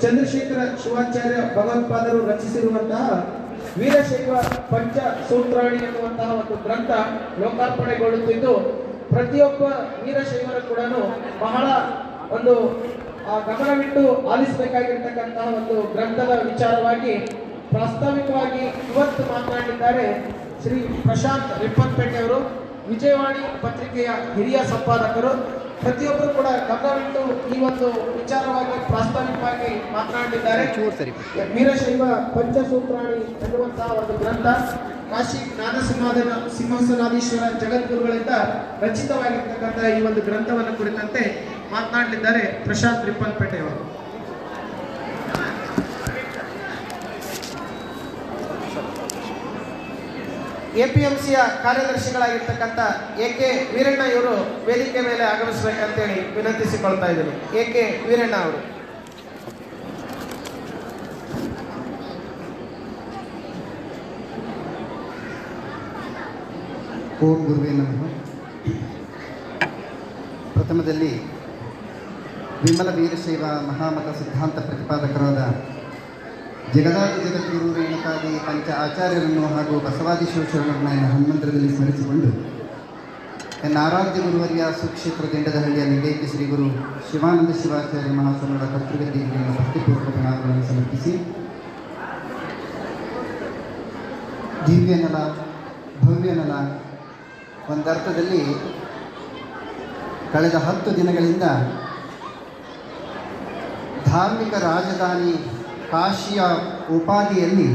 ಚಂದ್ರಶೇಖರ ಶಿವಾಚಾರ್ಯ ಭಗವತ್ಪಾದರು ರಚಿಸಿರುವಂತಹ ವೀರಶೈವ ಪಂಚ ಸೂತ್ರಾಣಿ ಎನ್ನುವಂತಹ ಒಂದು ಗ್ರಂಥ ಲೋಕಾರ್ಪಣೆಗೊಳ್ಳುತ್ತಿದ್ದು ಪ್ರತಿಯೊಬ್ಬ ವೀರಶೈವರು ಕೂಡ ಬಹಳ ಒಂದು ಆ, ಗಮನವಿಟ್ಟು ಆಲಿಸಬೇಕಾಗಿರ್ತಕ್ಕಂತಹ ಒಂದು ಗ್ರಂಥದ ವಿಚಾರವಾಗಿ ಪ್ರಾಸ್ತಾವಿಕವಾಗಿ ಇವತ್ತು ಮಾತನಾಡಿದ್ದಾರೆ ಶ್ರೀ ಪ್ರಶಾಂತ್ ರಿಪ್ಪನ್ಪೇಟೆ ಅವರು ವಿಜಯವಾಣಿ ಪತ್ರಿಕೆಯ ಹಿರಿಯ ಸಂಪಾದಕರು. ಪ್ರತಿಯೊಬ್ಬರು ಕೂಡ ಗಮನವಿಟ್ಟು ಈ ಒಂದು ವಿಚಾರವಾಗಿ ಪ್ರಾಸ್ತಾವಿಕವಾಗಿ ಮಾತನಾಡಿದ್ದಾರೆ ವೀರಶೈವ ಪಂಚಸೂತ್ರಾಣಿ ಎನ್ನುವಂತಹ ಒಂದು ಗ್ರಂಥ ಕಾಶಿ ನಾದಸಿಂಹಾದನ ಸಿಂಹಾಸನ ಸಿಂಹಾಸನಾಧೀಶ್ವರ ಜಗದ್ಗುರುಗಳಿಂದ ರಚಿತವಾಗಿರ್ತಕ್ಕಂಥ ಈ ಒಂದು ಗ್ರಂಥವನ್ನು ಕುರಿತಂತೆ ಮಾತನಾಡಲಿದ್ದಾರೆ ಪ್ರಶಾಂತ್ ರಿಪ್ಪನ್ಪೇಟೆ ಎಂ ಸಿಯ ಕಾರ್ಯದರ್ಶಿಗಳಾಗಿರ್ತಕ್ಕಂಥ ಎ ಕೆ ವೀರಣ್ಣ ಇವರು ವೇದಿಕೆ ಮೇಲೆ ಆಗಮಿಸಬೇಕಂತೇಳಿ ವಿನಂತಿಸಿಕೊಳ್ತಾ ಇದ್ದೀನಿ. ಎ ಕೆ ವೀರಣ್ಣ ಅವರು. ಓಂ ಗುರುವೇ ನಮಃ. ಪ್ರಥಮದಲ್ಲಿ ವಿಮಲ ವೀರಶೈವ ಮಹಾಮತ ಸಿದ್ಧಾಂತ ಪ್ರತಿಪಾದಕರಾದ ಜಗದಾದಿ ಜಗದ್ಗುರು ರೇಣುಕಾದಿ ಪಂಚ ಆಚಾರ್ಯರನ್ನು ಹಾಗೂ ಬಸವಾದಿ ಶಿವಶರಣರನ್ನ ಹನುಮಂತರದಲ್ಲಿ ಸ್ಮರಿಸಿಕೊಂಡು ಎನ್ನ ಆರಾಧ್ಯ ಗುರುವರಿಯ ಸುಕ್ಷೇತ್ರ ದಿಂಡದಹಳ್ಳಿಯ ನಿಲಯಕ್ಕೆ ಶ್ರೀ ಗುರು ಶಿವಾನಂದ ಶಿವಾಚಾರ್ಯ ಮಹಾಸ್ವಾಮಿಗಳ ಕರ್ತೃಗತಿಗೆ ಭಕ್ತಿಪೂರ್ವಕ ಪ್ರಣಾಮಗಳನ್ನು ಸಮರ್ಪಿಸಿ. ದಿವ್ಯನಲ ಭವ್ಯನಲ ಒಂದರ್ಥದಲ್ಲಿ ಕಳೆದ ಹತ್ತು ದಿನಗಳಿಂದ ಧಾರ್ಮಿಕ ರಾಜಧಾನಿ ಕಾಶಿಯ ಉಪಾಧಿಯಲ್ಲಿ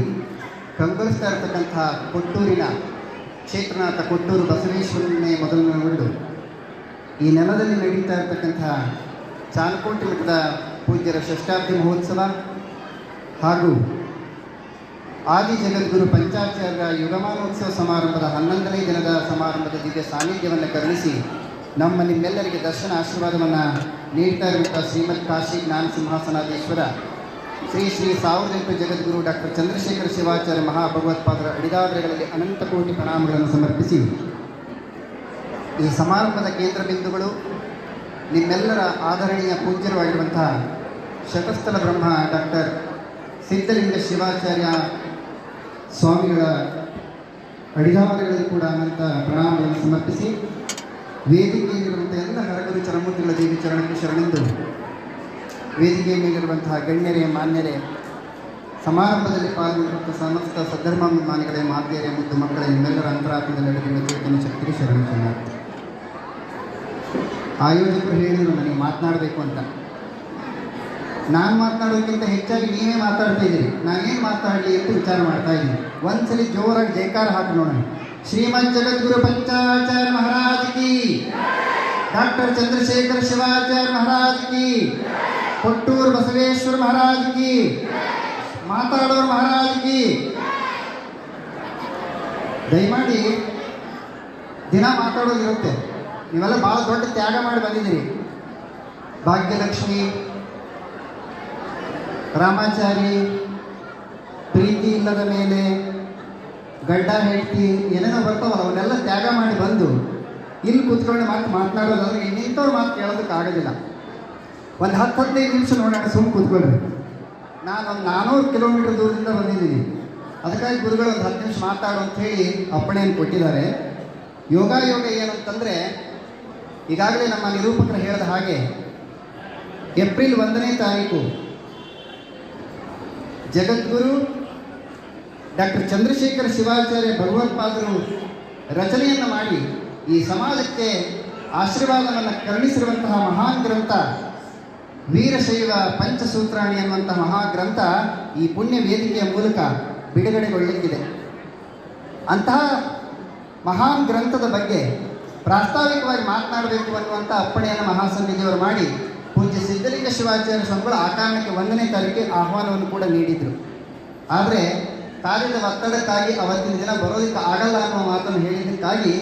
ಕಂಗೊಳಿಸ್ತಾ ಇರತಕ್ಕಂತಹ ಕೊಟ್ಟೂರಿನ ಕ್ಷೇತ್ರನಾಥ ಕೊಟ್ಟೂರು ಬಸವೇಶ್ವರನೇ ಮೊದಲನೆಗೊಂಡು ಈ ನೆಲದಲ್ಲಿ ನಡೀತಾ ಇರತಕ್ಕಂತಹ ಚಾನ್ಕೋಟಿ ಮಠದ ಪೂಜ್ಯರ ಷಷ್ಠಾಬ್ದಿ ಮಹೋತ್ಸವ ಹಾಗೂ ಆದಿ ಜಗದ್ಗುರು ಪಂಚಾಚಾರ್ಯ ಯುಗಮಾನೋತ್ಸವ ಸಮಾರಂಭದ ಹನ್ನೊಂದನೇ ದಿನದ ಸಮಾರಂಭದ ದಿವ್ಯ ಸಾನ್ನಿಧ್ಯವನ್ನು ಕರುಣಿಸಿ ನಮ್ಮ ನಿಮ್ಮೆಲ್ಲರಿಗೆ ದರ್ಶನ ಆಶೀರ್ವಾದವನ್ನು ನೀಡ್ತಾ ಇರುವಂಥ ಶ್ರೀಮದ್ ಕಾಶಿ ಜ್ಞಾನ ಸಿಂಹಾಸನಾಧೀಶ್ವರ ಶ್ರೀ ಶ್ರೀ ಸಾವಿರದ ಜಗದ್ಗುರು ಡಾಕ್ಟರ್ ಚಂದ್ರಶೇಖರ ಶಿವಾಚಾರ್ಯ ಮಹಾಭಗವತ್ಪಾದರ ಅಡಿದಾದ್ರಗಳಲ್ಲಿ ಅನಂತ ಕೋಟಿ ಪ್ರಣಾಮಗಳನ್ನು ಸಮರ್ಪಿಸಿ. ಈ ಸಮಾರಂಭದ ಕೇಂದ್ರ ಬಿಂದುಗಳು ನಿಮ್ಮೆಲ್ಲರ ಆದರಣೀಯ ಪೂಜ್ಯರವಾಗಿರುವಂತಹ ಶತಸ್ಥಲ ಬ್ರಹ್ಮ ಡಾಕ್ಟರ್ ಸಿದ್ಧಲಿಂಗ ಶಿವಾಚಾರ್ಯ ಸ್ವಾಮಿಗಳ ಅಡಿದಾವರೆಗಳಲ್ಲಿ ಕೂಡ ಅನಂತ ಪ್ರಣಾಮಗಳನ್ನು ಸಮರ್ಪಿಸಿ ವೇದಿಕೆಯಲ್ಲಿರುವಂಥ ಎಲ್ಲ ಹರಗುರು ಚರಮೂರ್ತಿಗಳ ದೇವಿ ಚರಣಕ್ಕೆ ಶರಣೆಂದು ವೇದಿಕೆಯ ಮೇಲಿರುವಂತಹ ಗಣ್ಯರೇ, ಮಾನ್ಯರೇ, ಸಮಾರಂಭದಲ್ಲಿ ಪಾಲ್ಗೊಂಡಿರುವಂಥ ಸಮಸ್ತ ಸದ್ಧರ್ಮಾಭಿಮಾನಿಗಳೇ ಮಾತೆಯರೇ ಮತ್ತು ಮಕ್ಕಳೇ, ನಿಮ್ಮೆಲ್ಲರ ಅಂತರಾತ್ಮದಲ್ಲಿ ನಡೆದಿರುವ ಚೇತನ ಶಕ್ತಿ ಶರಣ ಆಯೋಜಕರು ಹೇಳಿದರು, ನನಗೆ ಮಾತನಾಡಬೇಕು ಅಂತ. ನಾನು ಮಾತನಾಡೋದಕ್ಕಿಂತ ಹೆಚ್ಚಾಗಿ ನೀವೇ ಮಾತಾಡ್ತಾ ಇದ್ದೀರಿ. ನಾನೇನು ಮಾತಾಡಲಿ ಅಂತ ವಿಚಾರ ಮಾಡ್ತಾ ಇದ್ದೀನಿ. ಒಂದ್ಸಲಿ ಜೋರಾಗಿ ಜೈಕಾರ ಹಾಕಿ ನೋಡೋಣ. ಶ್ರೀಮದ್ ಜಗದ್ಗುರು ಪಂಚಾಚಾರ್ಯ ಮಹಾರಾಜ್ ಕಿ. ಡಾಕ್ಟರ್ ಚಂದ್ರಶೇಖರ್ ಶಿವಾಚಾರ್ಯ ಮಹಾರಾಜ್ ಕಿ. ಕೊಟ್ಟೂರು ಬಸವೇಶ್ವರ ಮಹಾರಾಜ್ ಕಿ. ಮಾತಾಡೋರು ಮಹಾರಾಜ್ ಕಿ. ದಯಮಾಡಿ ದಿನ ಮಾತಾಡೋದಿರುತ್ತೆ ನೀವೆಲ್ಲ ಭಾಳ ದೊಡ್ಡ ತ್ಯಾಗ ಮಾಡಿ ಬಂದಿದ್ದೀರಿ. ಭಾಗ್ಯಲಕ್ಷ್ಮಿ, ರಾಮಾಚಾರಿ, ಪ್ರೀತಿ ಇಲ್ಲದ ಮೇಲೆ ಗಡ್ಡ ಹೆಂಡತಿ, ಏನೇನೋ ಬರ್ತಾವಲ್ಲ, ಅವನ್ನೆಲ್ಲ ತ್ಯಾಗ ಮಾಡಿ ಬಂದು, ಇಲ್ಲಿ ಕೂತ್ಕೊಂಡು ಮಾತು ಮಾತನಾಡೋದಾದ್ರೆ ಇನ್ನಿಂಥವ್ರ ಮಾತು ಕೇಳೋದಕ್ಕೆ ಆಗೋದಿಲ್ಲ ಒಂದು ಹತ್ತು ಹದಿನೈದು ನಿಮಿಷ ನೋಡೋಣ ಸುಮ್ಮನೆ ಕೂತ್ಕೊಳ್ಳಿ ನಾನು ಒಂದು ನಾನ್ನೂರು ಕಿಲೋಮೀಟರ್ ದೂರದಿಂದ ಬಂದಿದ್ದೀನಿ. ಅದಕ್ಕಾಗಿ ಗುರುಗಳು ಒಂದು ಹತ್ತು ನಿಮಿಷ ಮಾತಾಡು ಅಂತ ಹೇಳಿ ಅಪ್ಪಣೆಯನ್ನು ಕೊಟ್ಟಿದ್ದಾರೆ. ಯೋಗ ಯೋಗ ಏನಂತಂದರೆ, ಈಗಾಗಲೇ ನಮ್ಮ ನಿರೂಪಕರು ಹೇಳಿದ ಹಾಗೆ, ಏಪ್ರಿಲ್ ಒಂದನೇ ತಾರೀಕು ಜಗದ್ಗುರು ಡಾಕ್ಟರ್ ಚಂದ್ರಶೇಖರ ಶಿವಾಚಾರ್ಯ ಭಗವತ್ಪಾದರು ರಚನೆಯನ್ನು ಮಾಡಿ ಈ ಸಮಾಜಕ್ಕೆ ಆಶೀರ್ವಾದವನ್ನು ಕರುಣಿಸಿರುವಂತಹ ಮಹಾನ್ ಗ್ರಂಥ ವೀರಶೈವ ಪಂಚಸೂತ್ರಾಣಿ ಅನ್ನುವಂತಹ ಮಹಾಗ್ರಂಥ ಈ ಪುಣ್ಯ ವೇದಿಕೆಯ ಮೂಲಕ ಬಿಡುಗಡೆಗೊಳ್ಳಲಿಕ್ಕಿದೆ. ಅಂತಹ ಮಹಾನ್ ಗ್ರಂಥದ ಬಗ್ಗೆ ಪ್ರಾಸ್ತಾವಿಕವಾಗಿ ಮಾತನಾಡಬೇಕು ಅನ್ನುವಂಥ ಅಪ್ಪಣೆಯನ್ನು ಮಹಾಸನ್ನಿಧಿಯವರು ಮಾಡಿ ಪೂಜ್ಯ ಸಿದ್ಧಲಿಂಗ ಶಿವಾಚಾರ್ಯ ಸ್ವಾಮಿಗಳು ಆ ಕಾರಣಕ್ಕೆ ಒಂದನೇ ತಾರೀಕಿಗೆ ಆಹ್ವಾನವನ್ನು ಕೂಡ ನೀಡಿದರು. ಆದರೆ ಕಾರ್ಯದ ಒತ್ತಡಕ್ಕಾಗಿ ಅವತ್ತಿನ ದಿನ ಬರೋದಕ್ಕೆ ಆಗಲ್ಲ ಅನ್ನುವ ಮಾತನ್ನು ಹೇಳಿದ್ದಕ್ಕಾಗಿ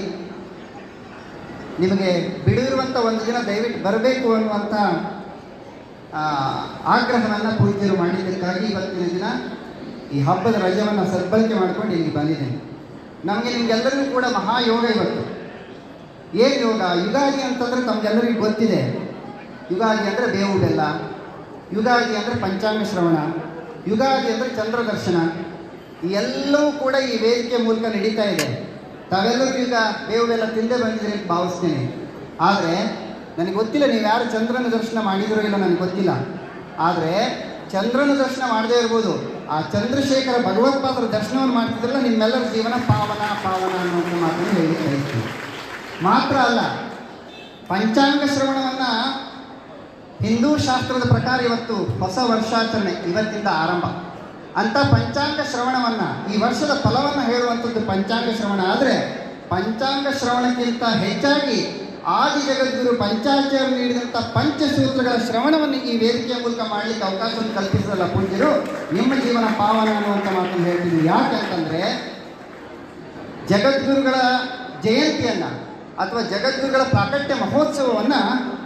ನಿಮಗೆ ಬಿಡುವಿರುವಂಥ ಒಂದು ದಿನ ದಯವಿಟ್ಟು ಬರಬೇಕು ಅನ್ನುವಂಥ ಆಗ್ರಹವನ್ನು ಪೂಜ್ಯರು ಮಾಡಿದ್ದಕ್ಕಾಗಿ ಇವತ್ತಿನ ದಿನ ಈ ಹಬ್ಬದ ರಜವನ್ನು ಸದ್ಬಳಕೆ ಮಾಡಿಕೊಂಡು ಇಲ್ಲಿ ಬಂದಿದ್ದೇನೆ. ನಮಗೆ ನಿಮಗೆಲ್ಲರಿಗೂ ಕೂಡ ಮಹಾಯೋಗ ಇವತ್ತು. ಏನು ಯೋಗ? ಯುಗಾದಿ ಅಂತಂದ್ರೆ ತಮಗೆಲ್ಲರಿಗೂ ಗೊತ್ತಿದೆ. ಯುಗಾದಿ ಅಂದರೆ ಬೇವು ಬೆಲ್ಲ. ಯುಗಾದಿ ಅಂದರೆ ಪಂಚಾಂಗ ಶ್ರವಣ. ಯುಗಾದಿ ಅಂದರೆ ಚಂದ್ರ ದರ್ಶನ ಎಲ್ಲವೂ ಕೂಡ ಈ ವೇದಿಕೆ ಮೂಲಕ ನಡೀತಾ ಇದೆ. ತಾವೆಲ್ಲರೂ ಈಗ ಬೇವು ಬೆಲ್ಲ ತಿಂದೇ ಬಂದಿದ್ದೀರಿ ಭಾವಿಸ್ತೇನೆ. ಆದರೆ ನನಗೆ ಗೊತ್ತಿಲ್ಲ ನೀವು ಯಾರು ಚಂದ್ರನ ದರ್ಶನ ಮಾಡಿದಿರೋ ಇಲ್ಲ ನನಗೆ ಗೊತ್ತಿಲ್ಲ. ಆದರೆ ಚಂದ್ರನ ದರ್ಶನ ಮಾಡದೇ ಇರ್ಬೋದು. ಆ ಚಂದ್ರಶೇಖರ ಭಗವತ್ಪಾದರ ದರ್ಶನವನ್ನು ಮಾಡ್ತಿದ್ರಲ್ಲ, ನಿಮ್ಮೆಲ್ಲರ ಜೀವನ ಪಾವನ ಪಾವನ ಅನ್ನುವಂಥ ಮಾತನ್ನು ಹೇಳಿ ಮಾತ್ರ ಅಲ್ಲ, ಪಂಚಾಂಗ ಶ್ರವಣವನ್ನು ಹಿಂದೂ ಶಾಸ್ತ್ರದ ಪ್ರಕಾರ ಇವತ್ತು ಹೊಸ ವರ್ಷಾಚರಣೆ ಇವತ್ತಿಂದ ಆರಂಭ. ಅಂತ ಪಂಚಾಂಗ ಶ್ರವಣವನ್ನು, ಈ ವರ್ಷದ ಫಲವನ್ನು ಹೇಳುವಂಥದ್ದು ಪಂಚಾಂಗ ಶ್ರವಣ. ಆದರೆ ಪಂಚಾಂಗ ಶ್ರವಣಕ್ಕಿಂತ ಹೆಚ್ಚಾಗಿ ಆದಿ ಜಗದ್ಗುರು ಪಂಚಾಚಾರ್ಯರು ನೀಡಿದಂಥ ಪಂಚಸೂತ್ರಗಳ ಶ್ರವಣವನ್ನು ಈ ವೇದಿಕೆಯ ಮೂಲಕ ಮಾಡಲಿಕ್ಕೆ ಅವಕಾಶವನ್ನು ಕಲ್ಪಿಸಲ್ಲ ಪೂಜ್ಯರು? ನಿಮ್ಮ ಜೀವನ ಪಾವನ ಅನ್ನುವಂಥ ಮಾತನ್ನು ಹೇಳ್ತೀನಿ ಯಾಕೆ ಅಂತಂದ್ರೆ, ಜಗದ್ಗುರುಗಳ ಜಯಂತಿಯನ್ನ ಅಥವಾ ಜಗದ್ಗುರುಗಳ ಪ್ರಾಕಟ್ಯ ಮಹೋತ್ಸವವನ್ನ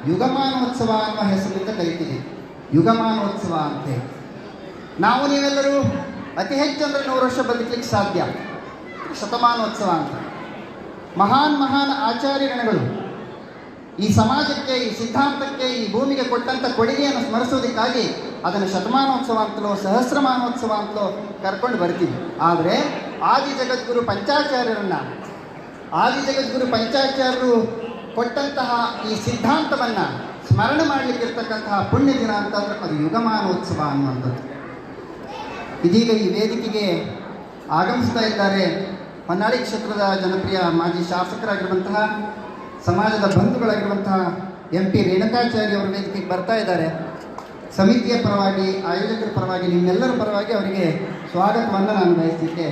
ಯುಗಮಾನೋತ್ಸವ ಅನ್ನುವ ಹೆಸರಿನಿಂದ ಕರಿತೀವಿ. ಯುಗಮಾನೋತ್ಸವ ಅಂತೇಳಿ ನಾವು ನೀವೆಲ್ಲರೂ ಅತಿ ಹೆಚ್ಚು ಹೆಚ್ಚಂದ್ರೆ ನೂರು ವರ್ಷ ಬದುಕಲಿಕ್ಕೆ ಸಾಧ್ಯ. ಶತಮಾನೋತ್ಸವ ಅಂತ. ಮಹಾನ್ ಮಹಾನ್ ಆಚಾರ್ಯಗಣಗಳು ಈ ಸಮಾಜಕ್ಕೆ, ಈ ಸಿದ್ಧಾಂತಕ್ಕೆ, ಈ ಭೂಮಿಗೆ ಕೊಟ್ಟಂಥ ಕೊಡುಗೆಯನ್ನು ಸ್ಮರಿಸೋದಕ್ಕಾಗಿ ಅದನ್ನು ಶತಮಾನೋತ್ಸವ ಅಂತಲೋ, ಸಹಸ್ರಮಾನೋತ್ಸವ ಅಂತಲೋ ಕರ್ಕೊಂಡು ಬರ್ತೀವಿ. ಆದರೆ ಆದಿ ಜಗದ್ಗುರು ಪಂಚಾಚಾರ್ಯರನ್ನ, ಆದಿ ಜಗದ್ಗುರು ಪಂಚಾಚಾರ್ಯರು ಕೊಟ್ಟಂತಹ ಈ ಸಿದ್ಧಾಂತವನ್ನು ಸ್ಮರಣೆ ಮಾಡಲಿಕ್ಕಿರ್ತಕ್ಕಂತಹ ಪುಣ್ಯ ದಿನ ಅಂತಂದ್ರೆ ಅದು ಯುಗಮಾನೋತ್ಸವ ಅನ್ನುವಂಥದ್ದು. ಇದೀಗ ಈ ವೇದಿಕೆಗೆ ಆಗಮಿಸ್ತಾ ಇದ್ದಾರೆ ಹೊನ್ನಾಳಿ ಕ್ಷೇತ್ರದ ಜನಪ್ರಿಯ ಮಾಜಿ ಶಾಸಕರಾಗಿರುವಂತಹ ಸಮಾಜದ ಬಂಧುಗಳಾಗಿರುವಂತಹ ಎಂ ಪಿ ರೇಣುಕಾಚಾರ್ಯ ಅವರ ವೇದಿಕೆಗೆ ಬರ್ತಾ ಇದ್ದಾರೆ. ಸಮಿತಿಯ ಪರವಾಗಿ, ಆಯೋಜಕರ ಪರವಾಗಿ, ನಿಮ್ಮೆಲ್ಲರ ಪರವಾಗಿ ಅವರಿಗೆ ಸ್ವಾಗತವನ್ನು ನಾನು ಬಯಸಲಿಕ್ಕೆ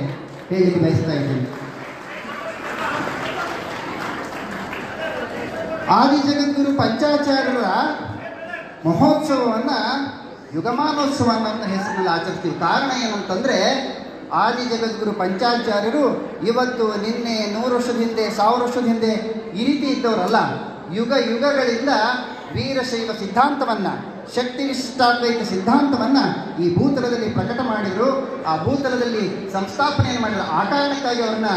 ಹೇಳಲಿಕ್ಕೆ ಬಯಸ್ತಾ ಇದ್ದೀನಿ. ಆದಿ ಜಗದ್ಗುರು ಪಂಚಾಚಾರ್ಯರ ಮಹೋತ್ಸವವನ್ನು ಯುಗಮಾನೋತ್ಸವ ಅನ್ನೋ ಹೆಸರಿನಲ್ಲಿ ಆಚರಿಸ್ತೀವಿ. ಕಾರಣ ಏನಂತಂದರೆ ಆದಿ ಜಗದ್ಗುರು ಪಂಚಾಚಾರ್ಯರು ಇವತ್ತು ನಿನ್ನೆ ನೂರು ವರ್ಷದ ಹಿಂದೆ, ಸಾವಿರ ವರ್ಷದ ಹಿಂದೆ ಈ ರೀತಿ ಇದ್ದವರಲ್ಲ. ಯುಗ ಯುಗಗಳಿಂದ ವೀರಶೈವ ಸಿದ್ಧಾಂತವನ್ನು, ಶಕ್ತಿ ವಿಶಿಷ್ಟಾದ್ವೈತ ಸಿದ್ಧಾಂತವನ್ನು ಈ ಭೂತಲದಲ್ಲಿ ಪ್ರಕಟ ಮಾಡಿದರು. ಆ ಭೂತಲದಲ್ಲಿ ಸಂಸ್ಥಾಪನೆಯನ್ನು ಮಾಡಿದರು ಆ ಕಾರಣಕ್ಕಾಗಿ ಅವ್ರನ್ನ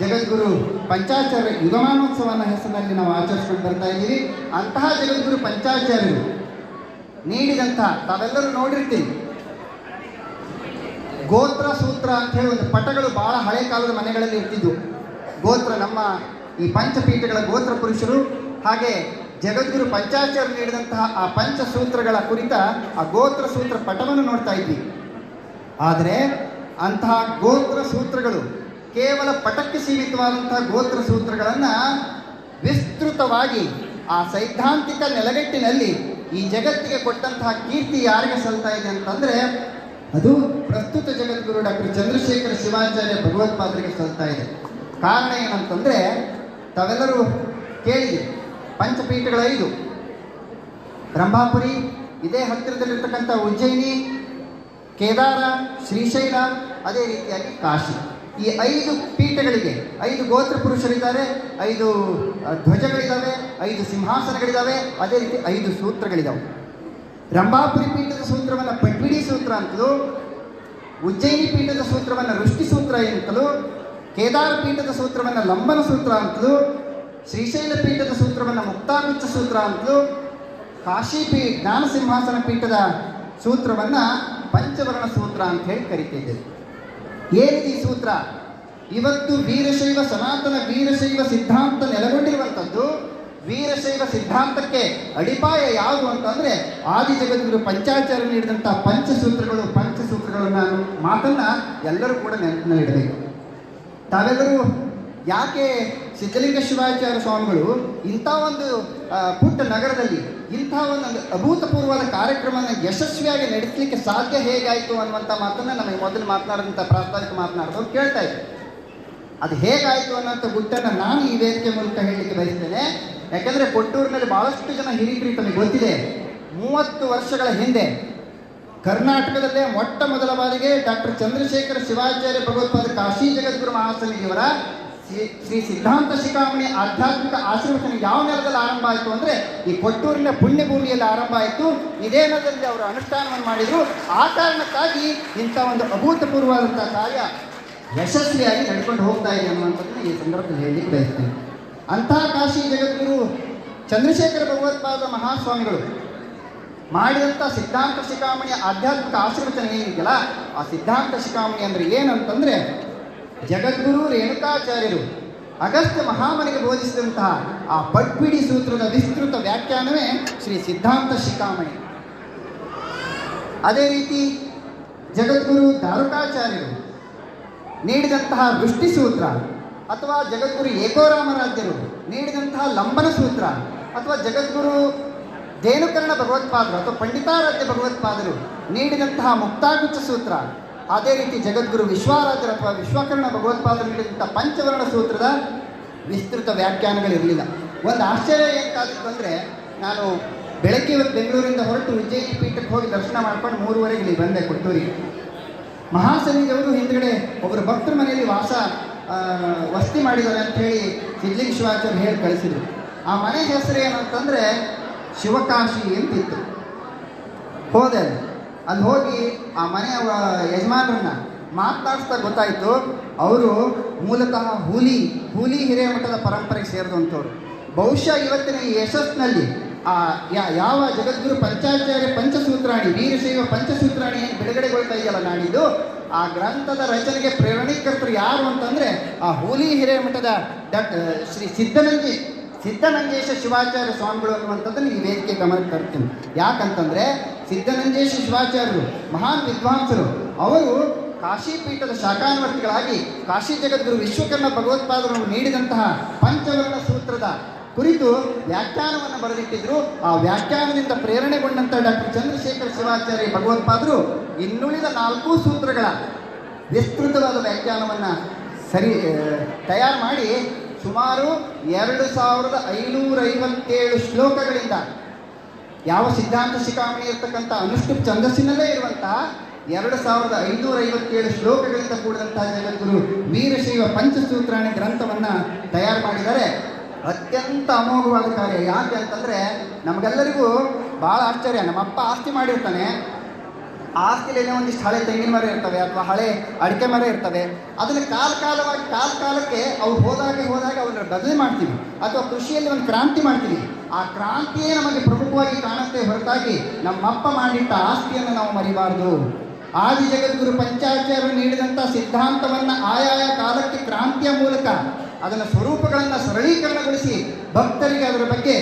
ಜಗದ್ಗುರು ಪಂಚಾಚಾರ್ಯ ಯುಗಮಾನೋತ್ಸವನ ಹೆಸರಿನಲ್ಲಿ ನಾವು ಆಚರಿಸ್ಕೊಂಡು ಬರ್ತಾ ಇದ್ದೀವಿ. ಅಂತಹ ಜಗದ್ಗುರು ಪಂಚಾಚಾರ್ಯರು ನೀಡಿದಂತಹ ತಾವೆಲ್ಲರೂ ನೋಡಿರ್ತೀವಿ ಗೋತ್ರ ಸೂತ್ರ ಅಂತ ಹೇಳಿ ಒಂದು ಪಟಗಳು ಬಹಳ ಹಳೆ ಕಾಲದ ಮನೆಗಳಲ್ಲಿ ಇರ್ತಿದ್ವು. ಗೋತ್ರ ನಮ್ಮ ಈ ಪಂಚಪೀಠಗಳ ಗೋತ್ರ ಪುರುಷರು, ಹಾಗೆ ಜಗದ್ಗುರು ಪಂಚಾಚಾರ್ಯ ನೀಡಿದಂತಹ ಆ ಪಂಚಸೂತ್ರಗಳ ಕುರಿತ ಆ ಗೋತ್ರ ಸೂತ್ರ ಪಟವನ್ನು ನೋಡ್ತಾ ಇದ್ವಿ. ಆದರೆ ಅಂತಹ ಗೋತ್ರ ಸೂತ್ರಗಳು ಕೇವಲ ಪಟಕ್ಕೆ ಸೀಮಿತವಾದಂತಹ ಗೋತ್ರ ಸೂತ್ರಗಳನ್ನು ವಿಸ್ತೃತವಾಗಿ ಆ ಸೈದ್ಧಾಂತಿಕ ನೆಲಗಟ್ಟಿನಲ್ಲಿ ಈ ಜಗತ್ತಿಗೆ ಕೊಟ್ಟಂತಹ ಕೀರ್ತಿ ಯಾರಿಗೆ ಸಲ್ತಾ ಇದೆ ಅಂತಂದ್ರೆ ಅದು ಪ್ರಸ್ತುತ ಜಗದ್ಗುರು ಡಾಕ್ಟರ್ ಚಂದ್ರಶೇಖರ ಶಿವಾಚಾರ್ಯ ಭಗವತ್ಪಾದರಿಗೆ ಸಲ್ತಾ ಇದೆ. ಕಾರಣ ಏನಂತಂದ್ರೆ, ತಾವೆಲ್ಲರೂ ಕೇಳಿದೆ ಪಂಚಪೀಠಗಳ ಐದು. ರಂಭಾಪುರಿ, ಇದೇ ಹತ್ತಿರದಲ್ಲಿರ್ತಕ್ಕಂಥ ಉಜ್ಜಯಿನಿ, ಕೇದಾರ, ಶ್ರೀಶೈಲ, ಅದೇ ರೀತಿಯಾಗಿ ಕಾಶಿ. ಈ ಐದು ಪೀಠಗಳಿಗೆ ಐದು ಗೋತ್ರ ಪುರುಷರಿದ್ದಾರೆ, ಐದು ಧ್ವಜಗಳಿದ್ದಾವೆ ಐದು ಸಿಂಹಾಸನಗಳಿದ್ದಾವೆ ಅದೇ ರೀತಿ ಐದು ಸೂತ್ರಗಳಿದ್ದಾವೆ ರಂಭಾಪುರಿ ಪೀಠದ ಸೂತ್ರವನ್ನು ಪಟ್ವಿಡಿ ಸೂತ್ರ ಅಂತಲೂ ಉಜ್ಜಯಿನಿ ಪೀಠದ ಸೂತ್ರವನ್ನು ಋಷ್ಟಿ ಸೂತ್ರ ಎಂತಲೂ, ಕೇದಾರ ಪೀಠದ ಸೂತ್ರವನ್ನು ಲಂಬನ ಸೂತ್ರ ಅಂತಲೂ, ಶ್ರೀಶೈಲ ಪೀಠದ ಸೂತ್ರವನ್ನು ಮುಕ್ತಾಗುಚ್ಚ ಸೂತ್ರ ಅಂತಲೂ, ಕಾಶಿ ಪೀ ಜ್ಞಾನ ಸಿಂಹಾಸನ ಪೀಠದ ಸೂತ್ರವನ್ನು ಪಂಚವರ್ಣ ಸೂತ್ರ ಅಂತ ಹೇಳಿ ಕರಿತಿದ್ದೇವೆ. ಏನಿದೆ ಈ ಸೂತ್ರ? ಇವತ್ತು ವೀರಶೈವ ಸನಾತನ ವೀರಶೈವ ಸಿದ್ಧಾಂತ ನೆಲೆಗೊಂಡಿರುವಂಥದ್ದು ವೀರಶೈವ ಸಿದ್ಧಾಂತಕ್ಕೆ ಅಡಿಪಾಯ ಯಾವುದು ಅಂತಂದ್ರೆ ಆದಿ ಜಗದ್ಗುರು ಪಂಚಾಚಾರ್ಯ ನೀಡಿದಂಥ ಪಂಚಸೂತ್ರಗಳು ಪಂಚಸೂತ್ರಗಳನ್ನ ಮಾತನ್ನ ಎಲ್ಲರೂ ಕೂಡ ನೆನಪಿನಲ್ಲಿಡಬೇಕು ತಾವೆಲ್ಲರೂ ಯಾಕೆ ಸಿದ್ಧಲಿಂಗ ಶಿವಾಚಾರ್ಯ ಸ್ವಾಮಿಗಳು ಇಂಥ ಒಂದು ಪುಟ್ಟ ನಗರದಲ್ಲಿ ಇಂಥ ಒಂದು ಅಭೂತಪೂರ್ವದ ಕಾರ್ಯಕ್ರಮವನ್ನು ಯಶಸ್ವಿಯಾಗಿ ನಡೆಸಲಿಕ್ಕೆ ಸಾಧ್ಯ ಹೇಗಾಯಿತು ಅನ್ನುವಂಥ ಮಾತನ್ನು ನಮಗೆ ಮೊದಲು ಮಾತನಾಡಿದಂಥ ಪ್ರಾಸ್ತಾವಿಕ ಮಾತನಾಡಿದವರು ಕೇಳ್ತಾ ಇದ್ದಾರೆ. ಅದು ಹೇಗಾಯಿತು ಅನ್ನೋಂಥ ಗುಟ್ಟನ್ನು ನಾನು ಈ ವೇದಿಕೆ ಮೂಲಕ ಹೇಳಲಿಕ್ಕೆ ಬಯಸ್ತೇನೆ. ಯಾಕಂದರೆ ಕೊಟ್ಟೂರಿನಲ್ಲಿ ಬಹಳಷ್ಟು ಜನ ಹಿರಿಯರು ತಮಗೆ ಗೊತ್ತಿದೆ. ಮೂವತ್ತು ವರ್ಷಗಳ ಹಿಂದೆ ಕರ್ನಾಟಕದಲ್ಲೇ ಮೊಟ್ಟ ಮೊದಲ ಬಾರಿಗೆ ಡಾಕ್ಟರ್ ಚಂದ್ರಶೇಖರ ಶಿವಾಚಾರ್ಯ ಭಗವತ್ಪಾದ ಕಾಶಿ ಜಗದ್ಗುರು ಮಹಾಸ್ವಾಮಿಯವರ ಶ್ರೀ- ಸಿದ್ಧಾಂತ ಶಿಖಾಮಣಿ ಆಧ್ಯಾತ್ಮಿಕ ಆಶೀರ್ವಚನ ಯಾವ ನೆಲದಲ್ಲಿ ಆರಂಭ ಆಯಿತು ಅಂದ್ರೆ ಈ ಕೊಟ್ಟೂರಿನ ಪುಣ್ಯಭೂಮಿಯಲ್ಲಿ ಆರಂಭ ಆಯಿತು. ಇದೇ ನೆಲದಲ್ಲಿ ಅವರು ಅನುಷ್ಠಾನವನ್ನು ಮಾಡಿದ್ರು. ಆ ಕಾರಣಕ್ಕಾಗಿ ಇಂಥ ಒಂದು ಅಭೂತಪೂರ್ವವಾದಂಥ ಕಾರ್ಯ ಯಶಸ್ವಿಯಾಗಿ ನಡ್ಕೊಂಡು ಹೋಗ್ತಾ ಇದೆ ಅನ್ನುವಂಥದ್ದನ್ನ ಈ ಸಂದರ್ಭದಲ್ಲಿ ಹೇಳಲಿಕ್ಕೆ ಬಯಸ್ತೇನೆ. ಅಂತಹ ಕಾಶಿ ಜಗದ್ಗುರು ಚಂದ್ರಶೇಖರ ಭಗವತ್ಪಾದ ಮಹಾಸ್ವಾಮಿಗಳು ಮಾಡಿದಂಥ ಸಿದ್ಧಾಂತ ಶಿಖಾಮಣಿಯ ಆಧ್ಯಾತ್ಮಿಕ ಆಶೀರ್ವಚನ ಏನಿದೆಯಲ್ಲ, ಆ ಸಿದ್ಧಾಂತ ಶಿಖಾಮಣಿ ಅಂದರೆ ಏನಂತಂದರೆ ಜಗದ್ಗುರು ರೇಣುಕಾಚಾರ್ಯರು ಅಗಸ್ತ್ಯ ಮಹಾಮನಿಗೆ ಬೋಧಿಸಿದಂತಹ ಆ ಪಟ್ಬಿಡಿ ಸೂತ್ರದ ವಿಸ್ತೃತ ವ್ಯಾಖ್ಯಾನವೇ ಶ್ರೀ ಸಿದ್ಧಾಂತ ಶಿಖಾಮಣಿ. ಅದೇ ರೀತಿ ಜಗದ್ಗುರು ದಾರುಕಾಚಾರ್ಯರು ನೀಡಿದಂತಹ ವೃಷ್ಟಿ ಸೂತ್ರ ಅಥವಾ ಜಗದ್ಗುರು ಏಕೋರಾಮರಾಜ್ಯರು ನೀಡಿದಂತಹ ಲಂಬನ ಸೂತ್ರ, ಅಥವಾ ಜಗದ್ಗುರು ಧೇನುಕರ್ಣ ಭಗವತ್ಪಾದರು, ಅಥವಾ ಪಂಡಿತಾರಾಧ್ಯ ಭಗವತ್ಪಾದರು ನೀಡಿದಂತಹ ಮುಕ್ತಾಗುಚ್ಚ ಸೂತ್ರ, ಅದೇ ರೀತಿ ಜಗದ್ಗುರು ವಿಶ್ವಾರಾಧ್ಯರು ಅಥವಾ ವಿಶ್ವಕರ್ಣ ಭಗವತ್ಪಾದರು ನೀಡಿದಂಥ ಪಂಚವರ್ಣ ಸೂತ್ರದ ವಿಸ್ತೃತ ವ್ಯಾಖ್ಯಾನಗಳಿರಲಿಲ್ಲ ಒಂದು ಆಶ್ಚರ್ಯ ಏಕಾಗಿತ್ತು ಅಂದರೆ, ನಾನು ಬೆಳಗ್ಗೆ ಇವತ್ತು ಬೆಂಗಳೂರಿಂದ ಹೊರಟು ಉಜ್ಜಯಿನಿ ಪೀಠಕ್ಕೆ ಹೋಗಿ ದರ್ಶನ ಮಾಡ್ಕೊಂಡು ಮೂರುವರೆಗೆ ಇಲ್ಲಿ ಬಂದೆ ಕೊಟ್ಟೂರಿಗೆ. ಮಹಾಸನಿಯವರು ಹಿಂದ್ಗಡೆ ಒಬ್ಬರು ಭಕ್ತರ ಮನೆಯಲ್ಲಿ ವಾಸ ವಸತಿ ಮಾಡಿದ್ದಾರೆ ಅಂತ ಹೇಳಿ ಸಿದ್ಲಿಂಗ ಶಿವಾಚಾರ್ಯ ಹೇಳಿ ಕಳಿಸಿದ್ರು. ಆ ಮನೆ ಹೆಸರು ಏನಂತಂದ್ರೆ ಶಿವಕಾಶಿ ಅಂತಿತ್ತು. ಹೋದೆ ಅಲ್ಲಿ. ಹೋಗಿ ಆ ಮನೆಯ ಯಜಮಾನರನ್ನ ಮಾತನಾಡಿಸ್ತಾ ಗೊತ್ತಾಯಿತು. ಅವರು ಮೂಲತಃ ಹುಲಿ ಹುಲಿ ಹಿರೇಮಠದ ಪರಂಪರೆಗೆ ಸೇರಿದಂಥವ್ರು. ಬಹುಶಃ ಇವತ್ತಿನ ಈ ಯಶಸ್ಸಿನಲ್ಲಿ ಆ ಯಾವ ಜಗದ್ಗುರು ಪಂಚಾಚಾರ್ಯ ಪಂಚಸೂತ್ರಾಣಿ, ವೀರಶೈವ ಪಂಚಸೂತ್ರಾಣಿ ಏನು ಬಿಡುಗಡೆಗೊಳ್ತಾ ಇದೆಯಲ್ಲ ನಾಡಿದ್ದು ಆ ಗ್ರಂಥದ ರಚನೆಗೆ ಪ್ರೇರಣೀಕರ್ತರು ಯಾರು ಅಂತಂದ್ರೆ ಆ ಹೋಲಿ ಹಿರೇಮಠದ ಡಾಕ್ ಶ್ರೀ ಸಿದ್ಧನಂಜಿ, ಸಿದ್ಧನಂಜೇಶ ಶಿವಾಚಾರ್ಯ ಸ್ವಾಮಿಗಳು ಅನ್ನುವಂಥದ್ದನ್ನು ಈ ವೇದಿಕೆ ಗಮನಕ್ಕೆ ತರ್ತೀನಿ. ಯಾಕಂತಂದ್ರೆ ಸಿದ್ಧನಂಜೇಶ ಶಿವಾಚಾರ್ಯರು, ಮಹಾನ್ ವಿದ್ವಾಂಸರು, ಅವರು ಕಾಶಿ ಪೀಠದ ಶಾಖಾನುವರ್ತಿಗಳಾಗಿ ಕಾಶಿ ಜಗದ್ಗುರು ವಿಶ್ವಕರ್ಮ ಭಗವತ್ಪಾದರು ನೀಡಿದಂತಹ ಪಂಚವರ್ಣ ಸೂತ್ರದ ಕುರಿತು ವ್ಯಾಖ್ಯಾನವನ್ನು ಬರೆದಿಟ್ಟಿದ್ರು. ಆ ವ್ಯಾಖ್ಯಾನದಿಂದ ಪ್ರೇರಣೆಗೊಂಡಂತ ಡಾಕ್ಟರ್ ಚಂದ್ರಶೇಖರ್ ಶಿವಾಚಾರ್ಯ ಭಗವತ್ಪಾದರು ಇನ್ನುಳಿದ ನಾಲ್ಕು ಸೂತ್ರಗಳ ವಿಸ್ತೃತವಾದ ವ್ಯಾಖ್ಯಾನವನ್ನು ಸರಿ ತಯಾರು ಮಾಡಿ ಸುಮಾರು ಎರಡು ಸಾವಿರದ ಐನೂರ ಐವತ್ತೇಳು ಶ್ಲೋಕಗಳಿಂದ ಯಾವ ಸಿದ್ಧಾಂತ ಶಿಖಾಮಣಿ ಇರತಕ್ಕಂಥ ಅನುಷ್ಠುಪ್ ಛಂದಸ್ಸಿನಲ್ಲೇ ಇರುವಂತಹ ಎರಡು ಸಾವಿರದ ಐನೂರ ಐವತ್ತೇಳು ಶ್ಲೋಕಗಳಿಂದ ಕೂಡಿದಂತಹ ಜಗದ್ಗುರು ವೀರಶೈವ ಪಂಚಸೂತ್ರಾಣಿ ಗ್ರಂಥವನ್ನು ತಯಾರು ಮಾಡಿದ್ದಾರೆ. ಅತ್ಯಂತ ಅಮೋಘವಾದ ಕಾರ್ಯ. ಯಾಕೆ ಅಂತಂದರೆ ನಮಗೆಲ್ಲರಿಗೂ ಭಾಳ ಆಶ್ಚರ್ಯ. ನಮ್ಮಪ್ಪ ಆಸ್ತಿ ಮಾಡಿರ್ತಾನೆ. ಆಸ್ತಿಲೇನೆ ಒಂದಿಷ್ಟು ಹಳೆ ತೆಂಗಿನ ಮರ ಇರ್ತವೆ ಅಥವಾ ಹಳೆ ಅಡಿಕೆ ಮರ ಇರ್ತವೆ. ಅದನ್ನು ಕಾಲ ಕಾಲವಾಗಿ ಕಾಲ ಕಾಲಕ್ಕೆ ಅವು ಹೋದಾಗೆ ಹೋದಾಗ ಅವನ್ನ ಬದಲಿ ಮಾಡ್ತೀವಿ. ಅಥವಾ ಕೃಷಿಯಲ್ಲಿ ಒಂದು ಕ್ರಾಂತಿ ಮಾಡ್ತೀವಿ. ಆ ಕ್ರಾಂತಿಯೇ ನಮಗೆ ಪ್ರಮುಖವಾಗಿ ಕಾಣುತ್ತೆ ಹೊರತಾಗಿ ನಮ್ಮಪ್ಪ ಮಾಡಿಟ್ಟ ಆಸ್ತಿಯನ್ನು ನಾವು ಮರಿಬಾರದು. ಆದಿ ಜಗದ್ಗುರು ಪಂಚಾಚಾರ್ಯರು ನೀಡಿದಂಥ ಸಿದ್ಧಾಂತವನ್ನು ಆಯಾಯ ಕಾಲಕ್ಕೆ ಕ್ರಾಂತಿಯ ಮೂಲಕ ಅದನ್ನ ಸ್ವರೂಪಗಳನ್ನು ಸರಳೀಕರಣಗೊಳಿಸಿ ಭಕ್ತರಿಗೆ ಅದರ ಬಗ್ಗೆ